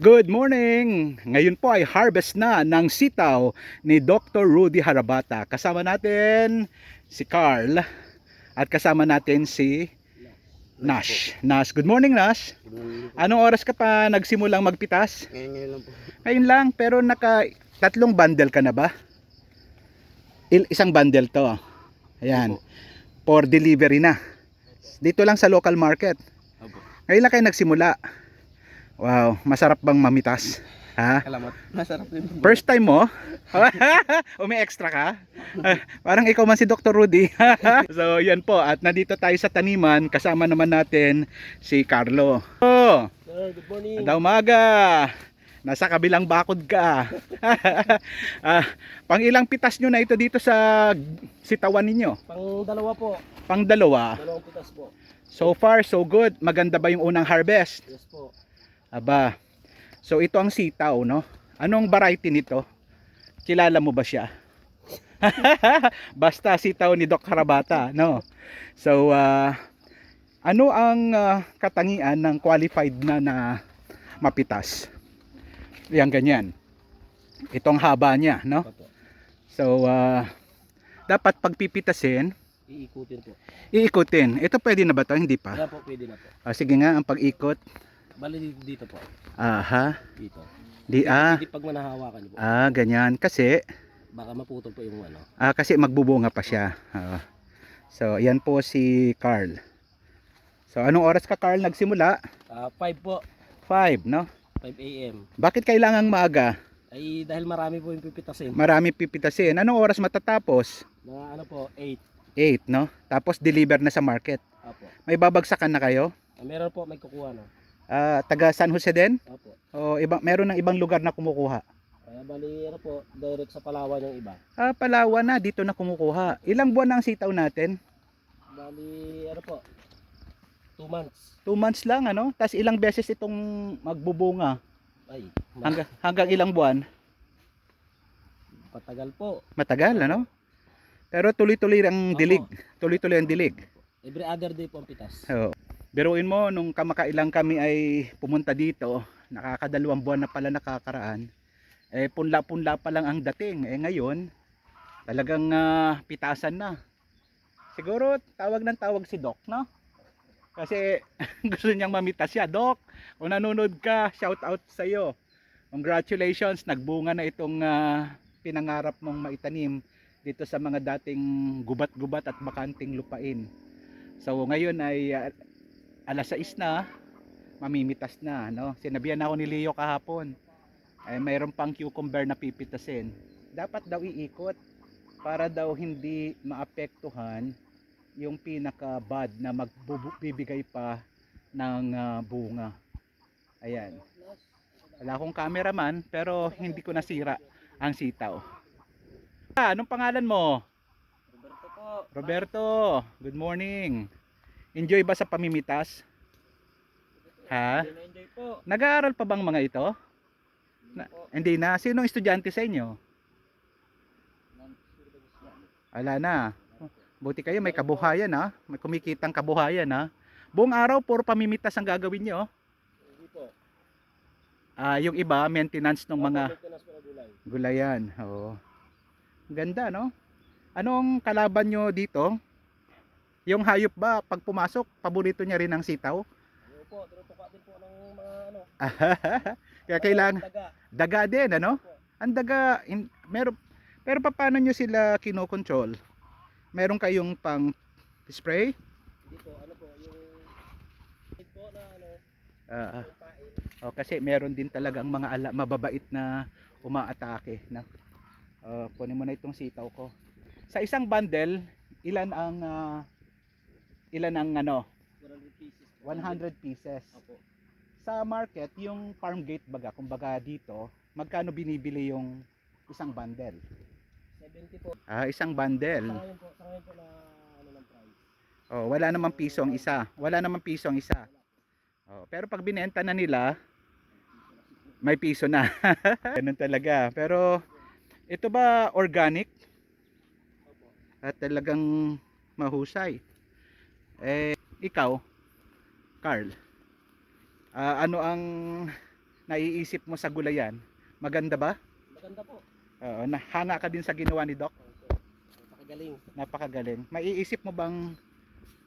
Good morning! Ngayon po ay harvest na ng sitaw ni Dr. Rudy Harabata. Kasama natin si Carl at kasama natin si Nash. Nash, good morning Nash. Anong oras ka pa nagsimulang magpitas? Ngayon, ngayon lang po. Ngayon lang, pero naka tatlong bundle ka na ba? Il- isang bundle to. Ayan. For delivery na. Dito lang sa local market. Ngayon lang kayo nagsimula. Wow, masarap bang mamitas? Ha? Salamat. Masarap din. First time mo? may extra ka? Parang ikaw man si Dr. Rudy. so, yan po. At nandito tayo sa taniman. Kasama naman natin si Carlo. Oh, Sir, good morning. Ganda umaga. Nasa kabilang bakod ka. ah, pang ilang pitas nyo na ito dito sa sitawan ninyo? Pang dalawa po. Pang dalawa. Dalawang pitas po. So far, so good. Maganda ba yung unang harvest? Yes po. Aba. So ito ang sitaw, no? Anong variety nito? Kilala mo ba siya? Basta sitaw ni Doc Harabata, no? So ah, ano ang ah, katangian ng qualified na na mapitas? Yan ganyan. Itong haba niya, no? So ah, dapat pagpipitasin, Iikutin po. iikutin. Ito pwede na ba to? Hindi pa. Wala po, pwede na po. Ah, sige nga, ang pag-ikot. Bali dito po. Aha. Dito. Di ah. Hindi pag manahawakan po. Ah, ganyan. Kasi, Baka maputol po yung ano. ah, kasi magbubunga pa siya. Oo. so, yan po si Carl. So, anong oras ka Carl nagsimula? Ah, 5 po. 5, no? 5 a.m. Bakit kailangang maaga? Ay dahil marami po yung pipitasin. Marami pipitasin. Anong oras matatapos? Mga ano po, 8. 8, no? Tapos deliver na sa market. Apo. May babagsakan na kayo? Ah, meron po, may kukuha na. Ah, taga San Jose din? Apo. O ibang meron ng ibang lugar na kumukuha? Kaya bali ano po, direct sa Palawan yung iba. Ah, Palawan na dito na kumukuha. Ilang buwan na ang sitaw natin? Bali ano po, 2 months. 2 months lang, ano? Tapos ilang beses itong magbubunga? Ay, ma- Hanggang, hanggang ilang buwan? patagal po. Matagal, ano? Pero tuloy-tuloy ang Opo. dilig. Tuloy-tuloy ang dilig. Every other day po ang pitas. So, biruin mo, nung kamakailang kami ay pumunta dito, nakakadalawang buwan na pala nakakaraan, eh punla-punla pa lang ang dating. Eh ngayon, talagang ah, pitasan na. Siguro tawag ng tawag si Doc, no? Kasi gusto niyang mamita siya. Doc, kung nanonood ka, shout out sa iyo. Congratulations, nagbunga na itong ah, pinangarap mong maitanim dito sa mga dating gubat-gubat at bakanting lupain. So ngayon ay ah, alas 6 na, mamimitas na, no? Sinabihan ako ni Leo kahapon. Ay mayroon pang cucumber na pipitasin. Dapat daw iikot para daw hindi maapektuhan yung pinaka bud na magbibigay pa ng ah, bunga. Ayan. Wala akong cameraman pero hindi ko nasira ang sitaw. Ah, anong pangalan mo? Roberto po. Roberto, good morning. Enjoy ba sa pamimitas? Ha? Enjoy po. Nag-aaral pa bang mga ito? Na, hindi na. Sinong estudyante sa inyo? Ala na. Buti kayo may kabuhayan ha. May kumikitang kabuhayan ha. Buong araw puro pamimitas ang gagawin nyo. Hindi po. Ah, yung iba maintenance ng mga gulayan. Oo. Ganda no? Anong kalaban nyo dito? Yung hayop ba pag pumasok paborito niya rin ang sitaw? Ano po, tinutuka din po ng mga ano. Kaya kailangan Daga. daga din ano? Ang daga in, meron pero paano nyo sila kinokontrol? Meron kayong pang spray? Hindi po, ano po, yung po na ano, pain. Oh, kasi meron din talagang mga ala, mababait na umaatake na. Uh, kunin mo na itong sitaw ko. Sa isang bundle, ilan ang ah, ilan ang ano? 100 pieces. 100 pieces. Opo. Sa market, yung farm gate baga, kumbaga dito, magkano binibili yung isang bundle? 70 po. Ah, isang Sa bundle. ngayon po, sa ngayon po na ano ng price. Oh, wala namang piso ang isa. Wala namang piso ang isa. Oh, pero pag binenta na nila, may piso na. Ganun talaga. Pero ito ba organic? At talagang mahusay. Eh, ikaw, Carl, ah, ano ang naiisip mo sa gulayan? Maganda ba? Maganda po. Oo, nahanga ka din sa ginawa ni Doc. Napakagaling. Napakagaling. Maiisip mo bang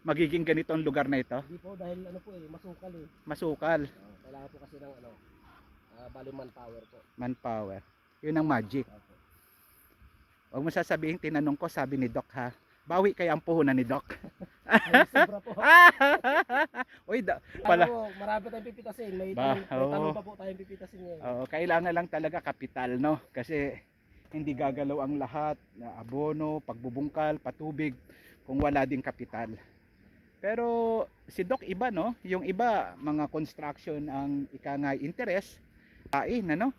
magiging ganito ang lugar na ito? Hindi po dahil ano po eh, masukal eh. Masukal, Oh, kailangan po kasi ng ano, uh, bali manpower po. manpower. Yun ang magic. Huwag mo sasabihin, tinanong ko, sabi ni Doc ha. Bawi kaya ang puhunan ni Doc. Sobra po. Uy, da, Pala. pala. po, marami tayong pipitasin. May, Ba, tanong, may tanong pa po tayong pipitasin ngayon. Oo, kailangan lang talaga kapital, no? Kasi hindi gagalaw ang lahat, na abono, pagbubungkal, patubig, kung wala ding kapital. Pero si Doc iba, no? Yung iba, mga construction ang ikangay interest, kain, ano?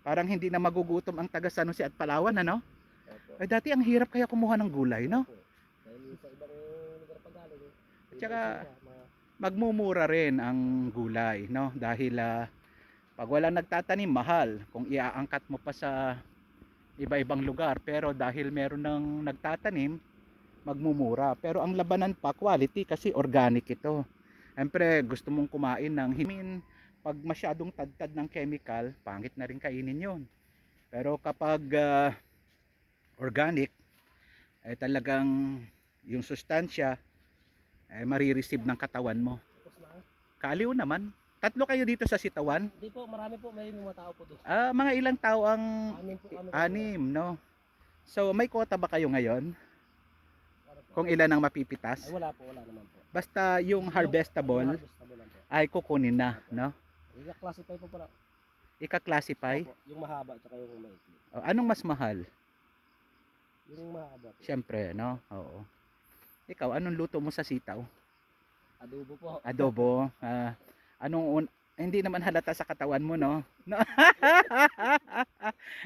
Parang hindi na magugutom ang taga San Jose at Palawan, ano? Opo. Ay, dati ang hirap kaya kumuha ng gulay, no? Dahil sa ibang lugar pa galing. eh. At saka, magmumura rin ang gulay, no? Dahil ah, pag wala nagtatanim, mahal. Kung iaangkat mo pa sa iba-ibang lugar, pero dahil meron ng nagtatanim, magmumura. Pero ang labanan pa, quality kasi organic ito. Siyempre, gusto mong kumain ng himin, pag masyadong tadtad ng chemical, pangit na rin kainin yon. Pero kapag ah, organic, eh talagang yung sustansya, eh, marireceive ng katawan mo. Kaliw naman. Tatlo kayo dito sa sitawan. Hindi po, marami po, may mga tao po doon. Ah, mga ilang tao ang Anim po kami. anim, no? So, may quota ba kayo ngayon? Kung ilan ang mapipitas? Ay, wala po, wala naman po. Basta yung harvestable ay kukunin na, no? I-classify po pala. Ika-classify. Yung mahaba at yung maikli. O, anong mas mahal? Yung mahaba po. Siyempre, no? Oo. Ikaw, anong luto mo sa sitaw? Adobo po. Adobo? Ah, anong un- hindi naman halata sa katawan mo, no? no?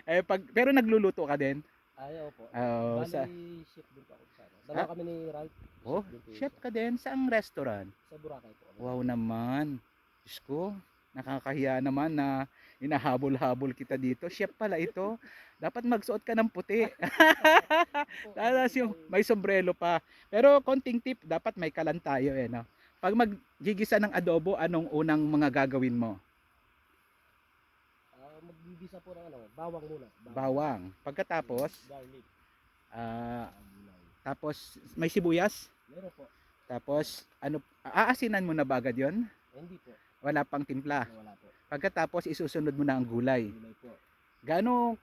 eh, pag, pero nagluluto ka din? Ayaw po. Oo, Bali, sa, chef din po ako sa ano. Dalawa Ah? kami ni Ralph. oh, chef sa- ka din? Saang restaurant? Sa Boracay po. Wow naman. Diyos ko, nakakahiya naman na inahabol-habol kita dito. Chef pala ito. Dapat magsuot ka ng puti. Po, Tapos yung may sombrero pa. Pero konting tip, dapat may kalan tayo eh. No? Pag maggigisa ng adobo, anong unang mga gagawin mo? Ah, magbibisa po ng ano, bawang muna. Bawang. Pagkatapos, Garlic. ah, ah, gulay. tapos may sibuyas. Meron po. Tapos, ano, aasinan mo na ba agad? Eh, hindi po. Wala pang timpla. Wala po. Pagkatapos, isusunod mo na ang gulay. Gulay po. Gaano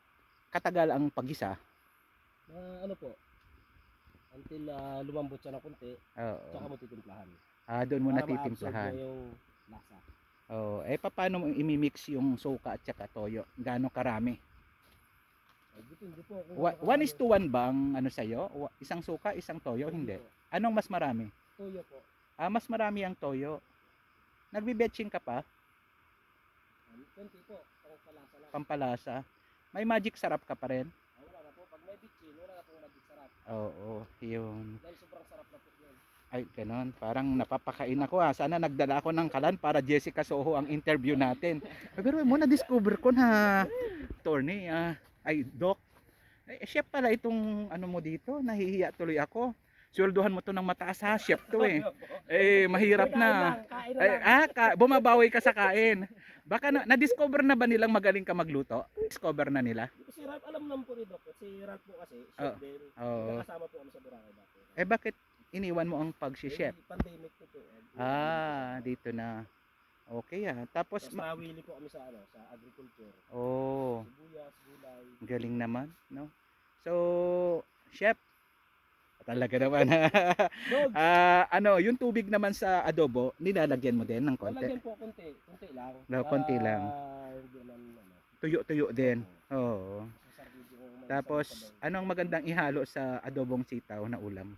katagal ang pagisa? Na ano po. Until ah, lumambot siya ng konti, Oo. tsaka mo titimplahan. Ah, doon mo Para ma-absorb natitimplahan. niya yung lasa. Oh, eh paano mo imimix yung suka at saka toyo? Gaano karami? Ay, depende po. kung Wa- ano one is to one bang ano sa'yo? Wa- Isang suka, isang toyo? Hindi. po. Anong mas marami? Tuyo po. Ah, mas marami ang toyo. Nagbibetching ka pa? 20 po. Pang palasa lang. Pampalasa? May magic sarap ka pa rin? Ah, wala na po. Pag may bitchin, wala na pong magic sarap. Oo, yun. Dahil sobrang sarap na po yun. Ay, ganon. Parang napapakain ako ah. Sana nagdala ako ng kalan para Jessica Soho ang interview natin. Pero mo na-discover ko na attorney, ah, ay, doc. Eh, chef pala itong ano mo dito. Nahihiya tuloy ako. Sweldohan mo to ng mataas ha, chef to eh. Eh, mahirap na. lang. ah, ka, bumabawi ka sa kain. Baka na, na-discover na ba nilang magaling ka magluto? Discover na nila? Si Ralph, alam naman po ni Doc. Si Ralph po kasi, chef Oh. din. Oo. Kasama po kami sa Boracay dati. Eh, bakit iniwan mo ang pag-chef? Eh, Pandemic po po. Ah, dito na. Okay ah. Tapos, Tapos nawili po kami sa ano, sa agriculture. oh, Sibuyas, gulay. galing naman, no? So, chef, talaga naman. Ah, ano, yung tubig naman sa adobo, nilalagyan mo din ng konti. Lalagyan po konti, konti lang. No, konti lang. Ah, hindi naman ano. Tuyo-tuyo din. Oo. May Tapos, anong magandang ihalo sa adobong sitaw na ulam?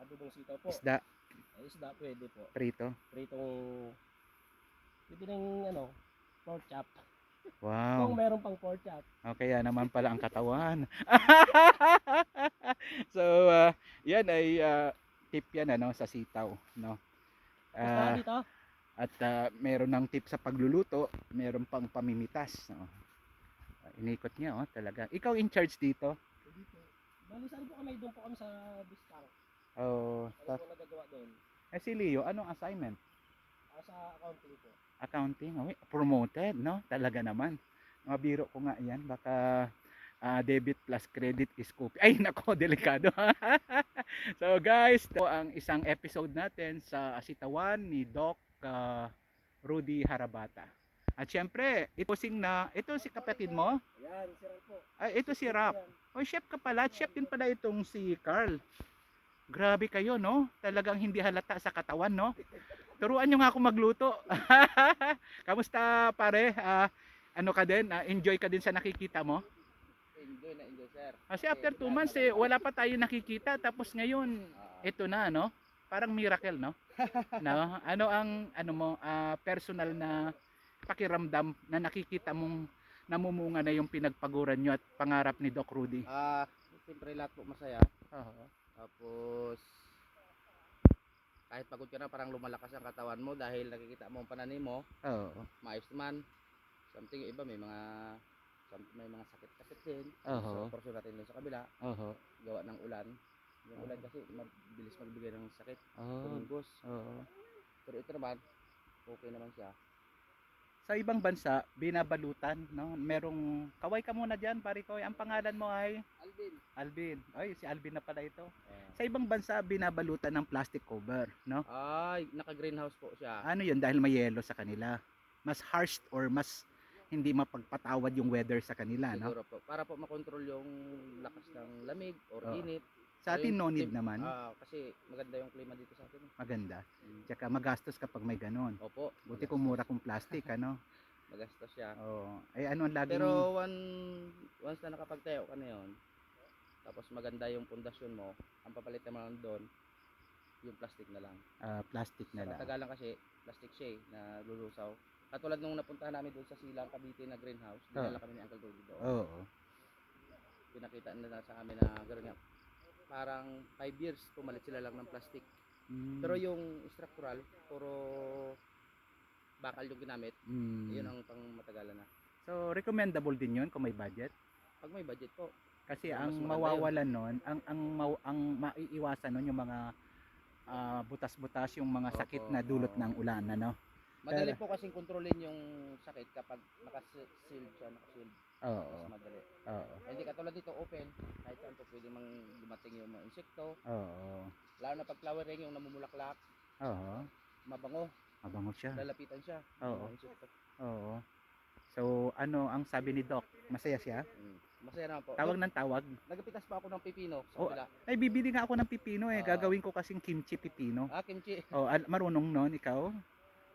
adobong sitaw po. Isda, Ay, isda pwede po. prito. Pritong pwede ng ano, pork chop. Kung Wow. meron pang pork chop. Okay, yan naman pala ang katawan. so, ah, yan ay ah, tip yan ano, sa sitaw. No? Ah, dito. at ah, meron ng tip sa pagluluto, meron pang pamimitas. No? Ah, inikot niya, oh, talaga. Ikaw in charge dito. Dito. Bali, saan po kami? Doon po kami sa Bistang. Oh, Ano ta- po nagagawa doon? eh si Leo, anong assignment? Ah, sa accounting po. Accounting, oh, promoted, no? Talaga naman. Mabiro ko nga yan. Baka ah, debit plus credit is copy. Ay, nako, delikado. so guys, ito ang isang episode natin sa Asitawan ni Doc ah, Rudy Harabata. At syempre, ito sing na, ito si kapatid mo. Yan, si Ram po. Ay, ito si Rap. Oh, chef ka pala. Chef din pala itong si Carl. Grabe kayo, no? Talagang hindi halata sa katawan, no? Turuan nyo nga ako magluto. Kamusta, pare? Ah, ano ka din? Ah, enjoy ka din sa nakikita mo? Enjoy na enjoy, sir. Kasi after two months, eh, wala pa tayo nakikita. Tapos ngayon, Ah, ito na, no? Parang miracle, no? no? Ano ang, ano mo, ah, personal na pakiramdam na nakikita mong namumunga na yung pinagpaguran nyo at pangarap ni Doc Rudy? Ah, siyempre lahat po masaya. Oo. Tapos kahit pagod ka na parang lumalakas ang katawan mo dahil nakikita mo ang pananim mo, Oo. maayos naman. Something iba may mga may mga sakit-sakit din. Oo. So, portion natin sa kabila, Oo. gawa ng ulan. Yung ulan kasi mabilis magbigay ng sakit, Oo. tumugos. Oo. Pero ito naman, okay naman siya. Sa ibang bansa, binabalutan, no? Merong kaway ka muna diyan, pare ko. Ang pangalan mo ay Alvin. Alvin. Ay, si Alvin na pala ito. Ah. Sa ibang bansa, binabalutan ng plastic cover, no? Ay, naka-greenhouse po siya. Ano 'yun dahil may yelo sa kanila. Mas harsh or mas hindi mapagpatawad yung weather sa kanila, no? Siguro po. Para po makontrol yung lakas ng lamig or Oo. init. Sa atin no need naman. Ah, kasi maganda yung klima dito sa atin. Maganda. Mm. Tsaka magastos kapag may ganon. Opo. Buti kung mura kung plastic, ano? Magastos siya. Oo. Ay ano ang laging Pero one, once na nakapagtayo ka na yun, tapos maganda yung pundasyon mo, ang papalitan mo lang doon, yung plastic na lang. ah, plastic na lang. katagalan kasi, plastic siya eh, na lulusaw. Katulad nung napuntahan namin doon sa Silang Cavite na greenhouse, Ah. dinala kami ni Uncle Rudy doon. Oo. Pinakita nila sa amin na gano'n nga, parang 5 years, pumalit sila lang ng plastic. Mm. Pero yung structural, puro bakal yung ginamit, Mm. yun ang pang matagalan na. So recommendable din 'yun kung may budget. Pag may budget po, Kasi ang mawawalan nun, ang ang mau- ang maiiwasan nun yung mga ah, butas-butas, yung mga sakit Opo, na dulot ng ulan, ano? madali po kasing kontrolin yung sakit kapag naka-sealed siya, naka-sealed. Oo. Mas madali. Oo. Hindi katulad dito open, kahit saan po pwede mang dumating yung mga insekto. Oo. Lalo na pag flowering, yung namumulaklak, Oo. mabango, Mabango siya. lalapitan siya. Oo. Oo. So, ano ang sabi ni Doc? Masaya siya? Mm. Masaya naman po. Tawag ng tawag. Nagapitas pa ako ng pipino sa Oh, kabila. Ay, bibili nga ako ng pipino eh. Ah. Gagawin ko kasing kimchi pipino. Ah, kimchi. Oh, marunong nun, ikaw?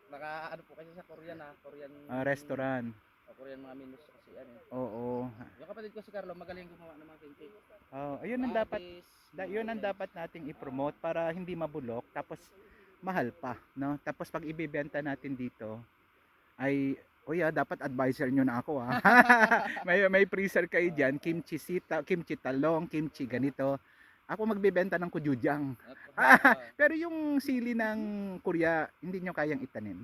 Naka ano po kasi sa Korean na, Korean Ah, restaurant. Korean mga menus kasi ano. Oo. Yung kapatid ko si Carlo magaling gumawa ng mga kimchi. Oh, ayun ang dapat Da, yun ang dapat nating i-promote para hindi mabulok tapos mahal pa, no? Tapos pag ibebenta natin dito ay Kuya, dapat advisor nyo na ako ha. may may freezer kayo diyan, kimchi sita, kimchi talong, kimchi ganito. Ako magbebenta ng kujujang. Ah, Pero yung sili ng Korea, hindi nyo kayang itanim.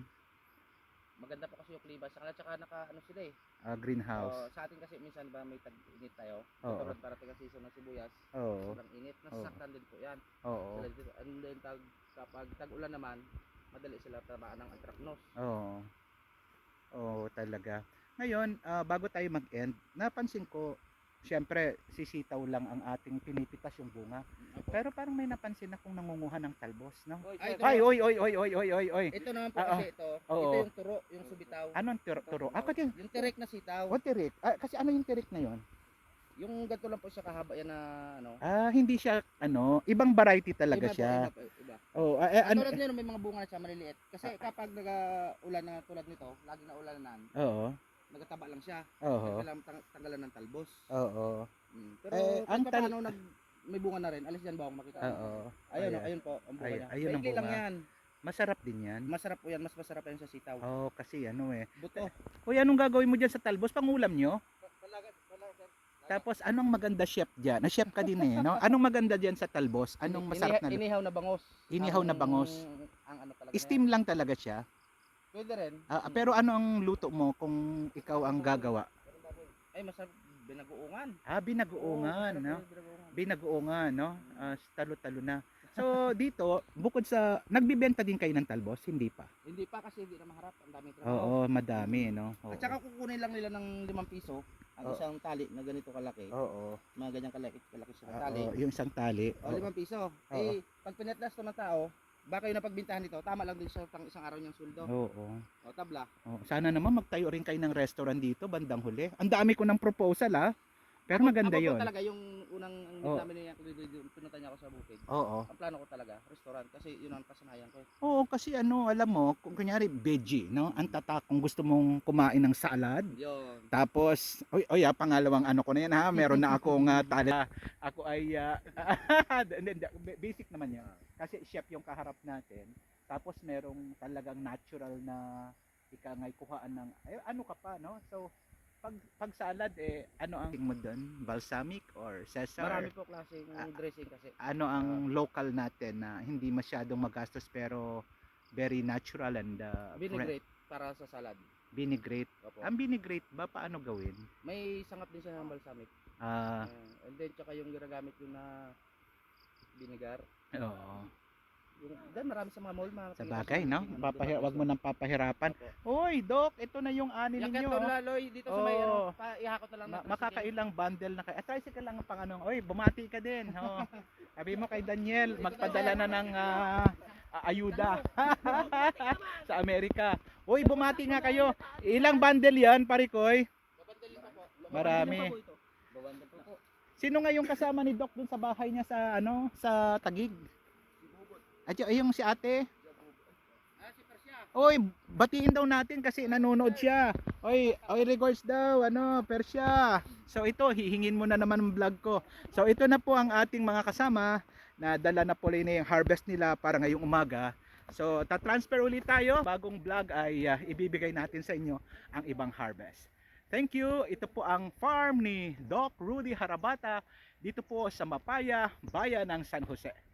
Maganda pa kasi yung klima sa kanila tsaka naka ano sila eh. Ah, greenhouse. Oh, sa atin kasi minsan ba may tag-init tayo. Oo. Katulad parating ang season ng sibuyas, Oo. sobrang init, nasasaktan din po 'yan. Oo. Dito, and then tag kapag tag-ulan naman, madali sila tamaan ng anthracnose. Oo. Oo, talaga. Ngayon, ah, bago tayo mag-end, napansin ko, syempre, sisitaw lang ang ating pinipitas yung bunga. Pero parang may napansin akong nangunguha ng talbos, no? Ay, ito, Ay, oy, oy, oy, oy, oy, oy, oy. ito naman po Ah, kasi ito, Oo. ito yung turo, yung subitaw. Anong turo? turo? Ako din. Yung tirik na sitaw. What tirik? Ah, kasi ano yung tirik na yon? Yung ganito lang po siya kahaba yan na ano. Ah, hindi siya, ano, ibang variety talaga iba po, siya. Iba, po, iba. Oh, ah, eh, ano, Tulad nito may mga bunga na siya maliliit. Kasi kapag nag-ulan na tulad nito, lagi na ulanan, oo, nagataba lang siya. oo, Kailangan tang- tanggalan ng talbos. oo, Mm. Pero Eh, ang ang tal- paano nag may bunga na rin. Alis yan ba ako makita? oo. Ayun, Ayan. ayun po ang bunga Ay- niya. ayun ang Maikli lang bunga. yan. Masarap din yan. Masarap po yan, mas masarap yan sa sitaw. Oh, kasi ano eh. Buto. Uy, anong gagawin mo dyan sa talbos? Pangulam nyo? Tapos anong maganda chef diyan? Na chef ka din eh, no? Anong maganda diyan sa talbos? Anong masarap na? Inihaw na bangos. Inihaw na Ang- bangos. Ang ano talaga. Steam lang talaga siya. Pwede rin. Ah, Mm. pero ano ang luto mo kung ikaw ang gagawa? Ay, masarap. Binaguungan. Ah, binagoongan, Oo, no? masarap binaguungan. Binagoongan, no? Ah, talo-talo na. So dito, bukod sa nagbibenta din kayo ng talbos, hindi pa. Hindi pa kasi hindi na maharap. Ang daming trabaho. Oo, madami, no. Oo. At saka kukunin lang nila ng 5 piso ang Oo. isang tali na ganito kalaki. Oo. Mga ganyang kalaki, kalaki sa Oo, tali. yung isang tali. O, Oo. 5 piso. Eh, pag pinatlas to ng tao, baka yung napagbintahan nito, tama lang din sa pang isang araw niyang sweldo. Oo. O, tabla. Oo. Sana naman magtayo rin kayo ng restaurant dito bandang huli. Ang dami ko ng proposal ah. Pero maganda Ako po 'yon. talaga yung unang ang Oo. namin niya, pinunta niya ako sa bukid. Oo. Ang plano ko talaga, restaurant kasi yun ang kasanayan ko. Oo, kasi ano, alam mo, kung kunyari veggie, no? Ang tatak kung gusto mong kumain ng salad, Yun. Tapos, oy, oy, ah, pangalawang ano ko na yan ha, meron na akong uh, tala. Ako ay, ah, hindi, basic naman yan. Kasi chef yung kaharap natin. Tapos merong talagang natural na ika ngay kuhaan ng, ay, ano ka pa, no? So, pag, pag salad, eh, ano ang mo doon? Balsamic or Cesar? Marami po klaseng Ah. dressing kasi. Ano ang local natin na hindi masyadong magastos pero very natural and uh, Vinaigrette para sa salad. vinaigrette. Opo. Ang vinaigrette ba, paano gawin? May sangap din siya ng balsamic. Ah, Uh, and then tsaka yung ginagamit yung na vinegar. Oo. Dan marami sa mga mall mga Sa bagay, no? Papahir wag mo nang papahirapan. Hoy, Doc, ito na yung ani Yakat ninyo. doon oh. laloy dito sa may Oo. ano, pa, ihakot na lang Ma- tricycle. makakailang bundle na kayo. At tricycle lang ang panganong. Oy, bumati ka din. Oh. Sabi mo kay Daniel, magpadala na ng ah, ah, ayuda sa Amerika. Hoy, bumati nga kayo. Ilang bundle yan, parikoy? Marami. Babandalin pa po ito. Babandal pa po. Sino nga yung kasama ni Doc dun sa bahay niya sa ano, sa Tagig? At yung si ate? Persia. Oy, batiin daw natin kasi nanonood siya. Oy, oy regards daw, ano, Persya. So ito, hihingin mo na naman ang vlog ko. So ito na po ang ating mga kasama na dala na po na yung harvest nila para ngayong umaga. So ta-transfer ulit tayo. Bagong vlog ay ah, ibibigay natin sa inyo ang ibang harvest. Thank you. Ito po ang farm ni Doc Rudy Harabata dito po sa Mapaya, bayan ng San Jose.